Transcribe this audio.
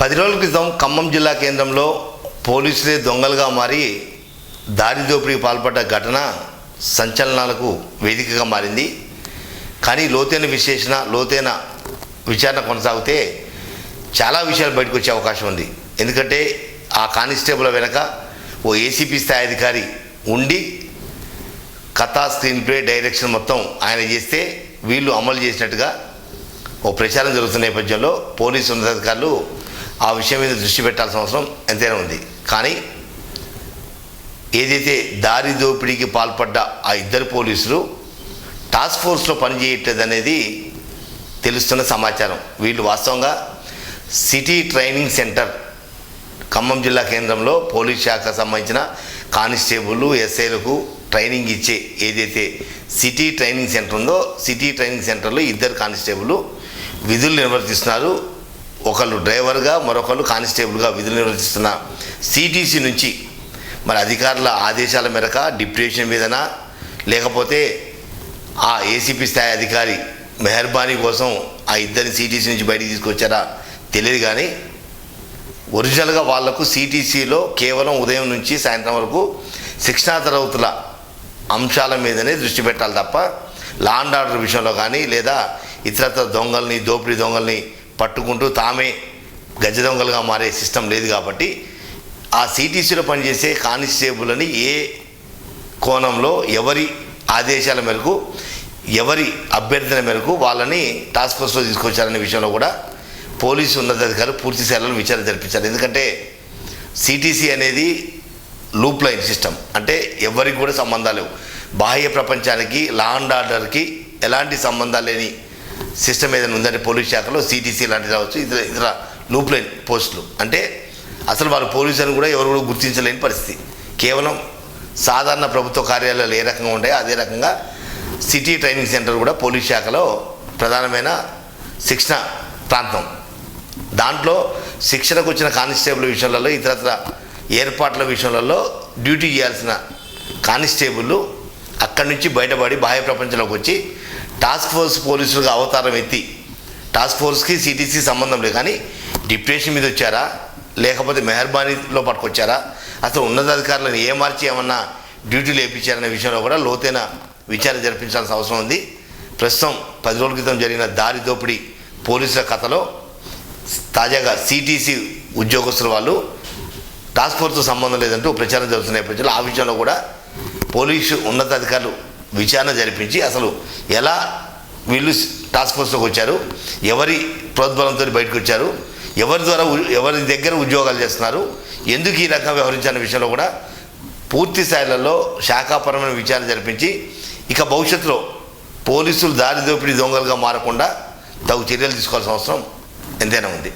పది రోజుల క్రితం ఖమ్మం జిల్లా కేంద్రంలో పోలీసులే దొంగలుగా మారి దారి దోపిడీకి పాల్పడ్డ ఘటన సంచలనాలకు వేదికగా మారింది. కానీ లోతైన విశ్లేషణ లోతైన విచారణ కొనసాగితే చాలా విషయాలు బయటకు వచ్చే అవకాశం ఉంది. ఎందుకంటే ఆ కానిస్టేబుల్ వెనక ఓ ఏసీపీ స్థాయి అధికారి ఉండి కథా స్క్రీన్ ప్లే డైరెక్షన్ మొత్తం ఆయన చేస్తే వీళ్ళు అమలు చేసినట్టుగా ఓ ప్రచారం జరుగుతున్న నేపథ్యంలో పోలీసు ఉన్నతాధికారులు ఆ విషయం మీద దృష్టి పెట్టాల్సిన అవసరం ఎంతైనా ఉంది. కానీ ఏదైతే దారి దోపిడీకి పాల్పడ్డ ఆ ఇద్దరు పోలీసులు టాస్క్ ఫోర్స్లో పనిచేయట్లేదు అనేది తెలుస్తున్న సమాచారం. వీళ్ళు వాస్తవంగా సిటీ ట్రైనింగ్ సెంటర్ ఖమ్మం జిల్లా కేంద్రంలో పోలీస్ శాఖకు సంబంధించిన కానిస్టేబుల్ ఎస్ఐలకు ట్రైనింగ్ ఇచ్చే ఏదైతే సిటీ ట్రైనింగ్ సెంటర్ ఉందో సిటీ ట్రైనింగ్ సెంటర్లో ఇద్దరు కానిస్టేబుల్ విధులు నిర్వర్తిస్తున్నారు. ఒకళ్ళు డ్రైవర్గా మరొకళ్ళు కానిస్టేబుల్గా విధులు నిర్వహిస్తున్న సిటీసీ నుంచి మరి అధికారుల ఆదేశాల మేరకు డిప్యూటేషన్ మీదన లేకపోతే ఆ ఏసీపీ స్థాయి అధికారి మెహర్బానీ కోసం ఆ ఇద్దరిని సిటీసీ నుంచి బయటికి తీసుకొచ్చారా తెలియదు కానీ ఒరిజినల్గా వాళ్ళకు సిటీసీలో కేవలం ఉదయం నుంచి సాయంత్రం వరకు శిక్షణా తరగతుల అంశాల మీదనే దృష్టి పెట్టాలి తప్ప లా అండ్ ఆర్డర్ విషయంలో కానీ లేదా ఇతరత్ర దొంగల్ని దోపిడీ దొంగల్ని పట్టుకుంటూ తామే గజ దొంగలుగా మారే సిస్టమ్ లేదు కాబట్టి ఆ సిటీసీలో పనిచేసే కానిస్టేబుల్ అని ఏ కోణంలో ఎవరి ఆదేశాల మేరకు ఎవరి అభ్యర్థన మేరకు వాళ్ళని టాస్క్ ఫోర్స్లో తీసుకొచ్చారనే విషయంలో కూడా పోలీసు ఉన్నతాధికారులు పూర్తి స్థాయిలో విచారణ జరిపించారు. ఎందుకంటే సిటీసీ అనేది లూప్ లైన్ సిస్టమ్ అంటే ఎవరికి కూడా సంబంధాలు బాహ్య ప్రపంచానికి లా అండ్ ఆర్డర్కి ఎలాంటి సంబంధాలు లేని సిస్టమ్ ఏదైనా ఉందంటే పోలీస్ శాఖలో సిటీసీ లాంటిది రావచ్చు. ఇతర ఇతర లూప్ లైన్ పోస్టులు అంటే అసలు వారు పోలీసులను కూడా ఎవరు కూడా గుర్తించలేని పరిస్థితి. కేవలం సాధారణ ప్రభుత్వ కార్యాలయాలు ఏ రకంగా ఉంటాయో అదే రకంగా సిటీ ట్రైనింగ్ సెంటర్ కూడా పోలీస్ శాఖలో ప్రధానమైన శిక్షణ ప్రాంతం. దాంట్లో శిక్షణకు వచ్చిన కానిస్టేబుల్ విషయాలలో ఇతరత్ర ఏర్పాట్ల విషయాలలో డ్యూటీ చేయాల్సిన కానిస్టేబుల్ అక్కడి నుంచి బయటపడి బాహ్య ప్రపంచంలోకి వచ్చి టాస్క్ ఫోర్స్ పోలీసులుగా అవతారం ఎత్తి టాస్క్ ఫోర్స్కి సిటీసీ సంబంధం లేదు. కానీ డిప్యూటేషన్ మీద వచ్చారా? లేకపోతే మెహర్బానీలో పట్టుకొచ్చారా? అసలు ఉన్నతాధికారులను ఏ మార్చి ఏమన్నా డ్యూటీలు వేయించారనే విషయంలో కూడా లోతైన విచారణ జరిపించాల్సిన అవసరం ఉంది. ప్రస్తుతం పది రోజుల క్రితం జరిగిన దారి దోపిడీ పోలీసుల కథలో తాజాగా సిటీసీ ఉద్యోగస్తుల వాళ్ళు టాస్క్ ఫోర్స్తో సంబంధం లేదంటూ ప్రచారం జరుగుతున్న నేపథ్యంలో ఆ విషయంలో కూడా పోలీసు ఉన్నతాధికారులు విచారణ జరిపించి అసలు ఎలా వీళ్ళు టాస్క్ ఫోర్స్లోకి వచ్చారు ఎవరి ప్రోద్బలంతో బయటకు వచ్చారు ఎవరి ద్వారా ఎవరి దగ్గర ఉద్యోగాలు చేస్తున్నారు ఎందుకు ఈ రకంగా వ్యవహరించాలనే విషయంలో కూడా పూర్తి స్థాయిలలో శాఖాపరమైన విచారణ జరిపించి ఇక భవిష్యత్తులో పోలీసులు దారి దోపిడీ దొంగలుగా మారకుండా తగు చర్యలు తీసుకోవాల్సిన అవసరం ఎంతైనా ఉంది.